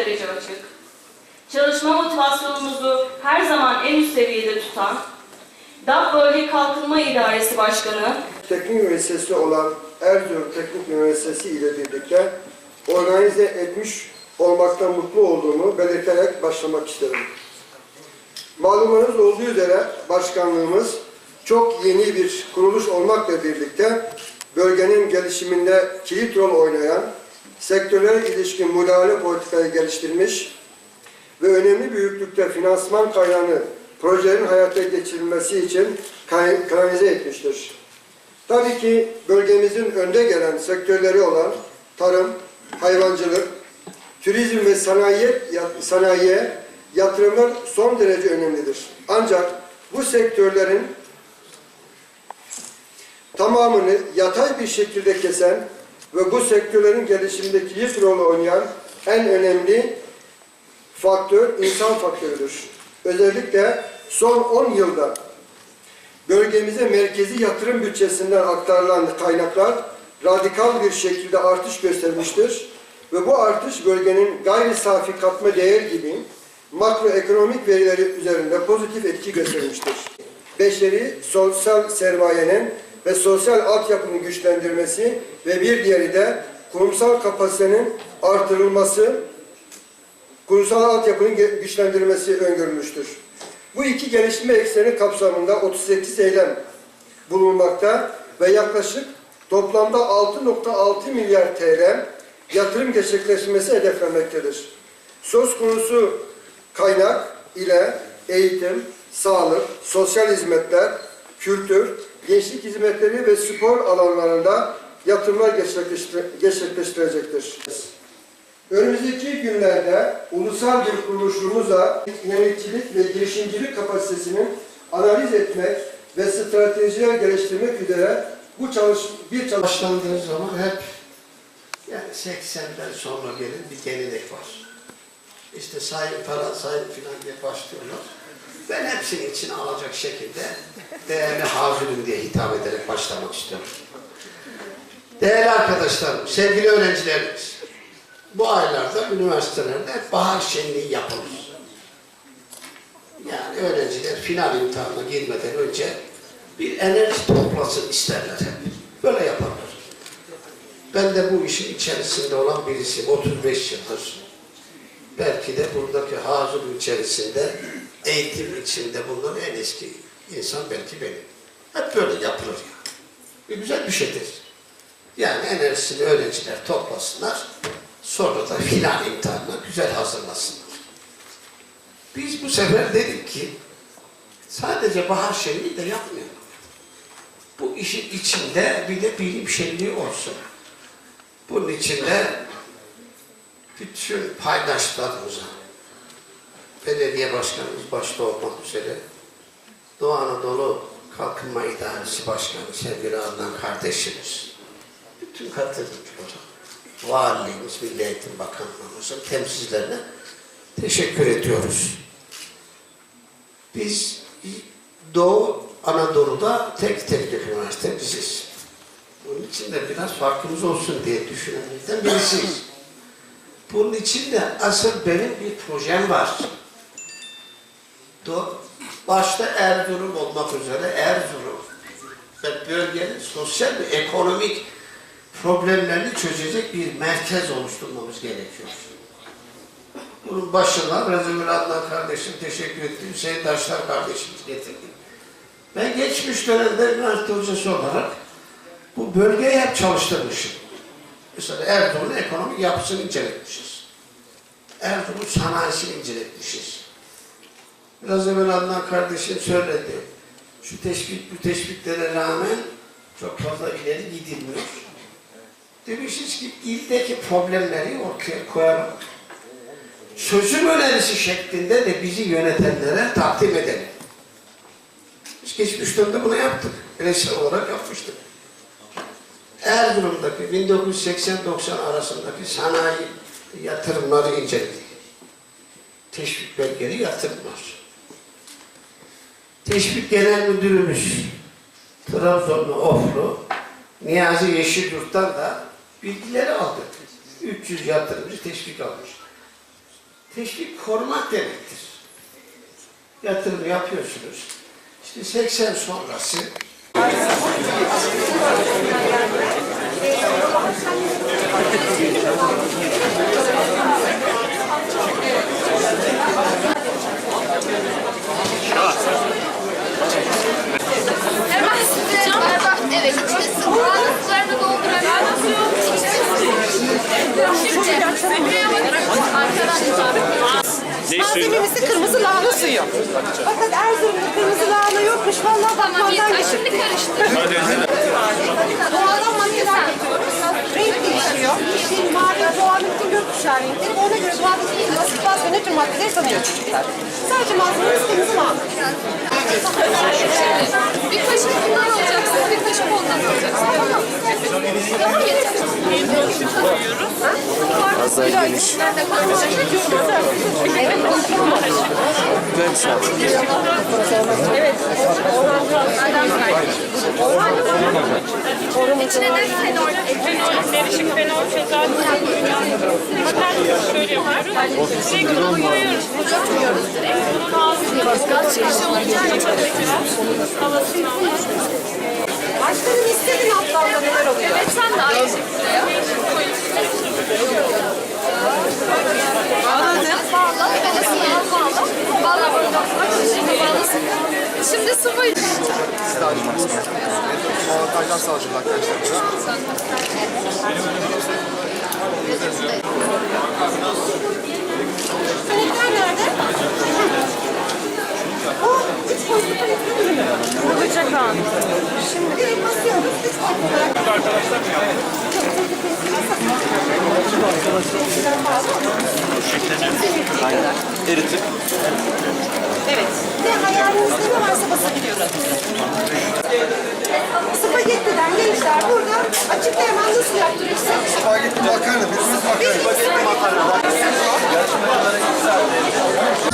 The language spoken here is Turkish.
derece açık. Çalışma motivasyonumuzu her zaman en üst seviyede tutan DAP Bölge Kalkınma İdaresi Başkanı Teknik Üniversitesi olan Erzurum Teknik Üniversitesi ile birlikte organize etmiş olmaktan mutlu olduğumu belirterek başlamak isterim. Malumunuz olduğu üzere başkanlığımız çok yeni bir kuruluş olmakla birlikte bölgenin gelişiminde kilit rol oynayan, sektörlere ilişkin müdahale politikayı geliştirmiş ve önemli büyüklükte finansman kaynağını projelerin hayata geçirilmesi için kanalize etmiştir. Tabii ki bölgemizin önde gelen sektörleri olan tarım, hayvancılık, turizm ve sanayi, sanayiye yatırımlar son derece önemlidir. Ancak bu sektörlerin tamamını yatay bir şekilde kesen ve bu sektörlerin gelişiminde kilit rol oynayan en önemli faktör insan faktörüdür. Özellikle son 10 yılda bölgemize merkezi yatırım bütçesinden aktarılan kaynaklar radikal bir şekilde artış göstermiştir ve bu artış bölgenin gayri safi katma değer gibi makroekonomik verileri üzerinde pozitif etki göstermiştir. Beşeri sosyal sermayenin ve sosyal altyapının güçlendirmesi ve bir diğeri de kurumsal kapasitenin artırılması, kurumsal altyapının güçlendirilmesi öngörülmüştür. Bu iki gelişme ekseni kapsamında 38 eylem bulunmakta ve yaklaşık toplamda 6.6 milyar TL yatırım gerçekleştirmesi hedeflenmektedir. Söz konusu kaynak ile eğitim, sağlık, sosyal hizmetler, kültür, gençlik hizmetleri ve spor alanlarında yatırımlar gerçekleştir- gerçekleştirecektir. Önümüzdeki günlerde ulusal bir kuruluşumuzla yöneticilik ve girişimcilik kapasitesini analiz etmek ve stratejiler geliştirmek üzere bu çalış bir çalış başlandığı zaman hep yani 80'den sonra gelen bir gelenek var. İşte sahip para, sahip filan diye başlıyorlar. Ben hepsini içine alacak şekilde değerli hazirim diye hitap ederek başlamak istiyorum. Değerli arkadaşlarım, sevgili öğrencilerimiz, bu aylarda üniversitelerde bahar şenliği yapılır. Yani öğrenciler final imtihanına girmeden önce bir enerji toplasın isterler hep. Böyle yaparlar. Ben de bu işin içerisinde olan birisiyim. 35 yıldır. Belki de buradaki hazır içerisinde eğitim içinde bulunan en eski insan belki benim. Hep böyle yapılır ya. Bir güzel bir şeydir. Yani enerjisini öğrenciler toplasınlar. Sonra da final imtihanına güzel hazırlasınlar. Biz bu sefer dedik ki sadece bahar şenliği de yapmayalım. Bu işin içinde bir de bilim şenliği olsun. Bunun içinde bütün paydaşlarımıza, belediye başkanımız başta olmak üzere, Doğu Anadolu Kalkınma İdaresi Başkanı sevgili Adnan kardeşimiz, bütün katılımcılara, valiliğimiz, Milli Eğitim Bakanlığımızın temsilcilerine teşekkür ediyoruz. Biz Doğu Anadolu'da tek teknik üniversite biziz. Bunun için de biraz farkımız olsun diye düşünenlerden birisiyiz. Bunun için de asıl benim bir projem var. Başta Erzurum olmak üzere Erzurum ve bölgenin sosyal ve ekonomik problemlerini çözecek bir merkez oluşturmamız gerekiyor. Bunun başına Rezimir Adnan kardeşim teşekkür etti. Hüseyin Taşlar kardeşimiz getirdi. Ben geçmiş dönemde üniversite hocası olarak bu bölgeye hep çalıştırmışım. Mesela Erzurum'un ekonomik yapısını inceletmişiz. Erzurum sanayisini inceletmişiz. Biraz evvel Adnan kardeşim söyledi. Şu teşvik, bu teşviklere rağmen çok fazla ileri gidilmiyor. Demişiz ki ildeki problemleri ortaya koyalım. Çözüm önerisi şeklinde de bizi yönetenlere takdim edelim. Biz geçmiş dönemde bunu yaptık. Bireysel olarak yapmıştık. Erzurum'daki 1980-90 arasındaki sanayi yatırımları inceledik. Teşvik belgeli yatırımlar. Teşvik Genel Müdürümüz Trabzonlu Oflu Niyazi Yeşilyurt'tan da bilgileri aldık. 300 yatırımcı teşvik almış. teşvik korumak demektir. Yatırım yapıyorsunuz. İşte 80 sonrası Evet, içine sıkacağım. Sularını. Arkadaşlar. Malzememizde kırmızı lahana suyu. Fakat Erzurum'da kırmızı lahana yokmuş. Vallahi Tamam, bakmandan geçti. Şimdi karıştır. Doğadan maddeler yapıyoruz. Renk değişiyor. Yeşil, mavi, doğanın bütün gökkuşağı renkleri. Ona göre doğadaki en basit bazı ve nötr maddeleri tanıyor çocuklar. Sadece malzememiz kırmızı lahana. Bir kaşık bundan alacaksın, bir kaşık ondan alacaksın. Tamam. Tamam yeter. Fazla geniş. İçine de fenol. Fenol, derişik fenol çözer. Fakat şöyle yapıyoruz. Direkt bunu koyuyoruz. Götürüyoruz direkt. Bunun ağzını Gaz çıkışı olunca havasını alıyoruz. Başkanım istedin altlarında neler oluyor? Evet sen de aynı şekilde Şimdi. Şimdi sıvı. Avantajdan sağlayacağız arkadaşlar. Paletler nerede? Oh, üç boyutlu paletler ürünü. Olacak an. Şimdi basıyoruz. Üç boyutlu olarak. Eritip. Evet. Ne hayalinizde ne varsa basabiliyoruz. Spagettiden gençler burada açıklayaman nasıl yaptırırsınız? Spagetti makarna, bildiğiniz makarna. Spagetti makarna. Gerçi makarna güzel.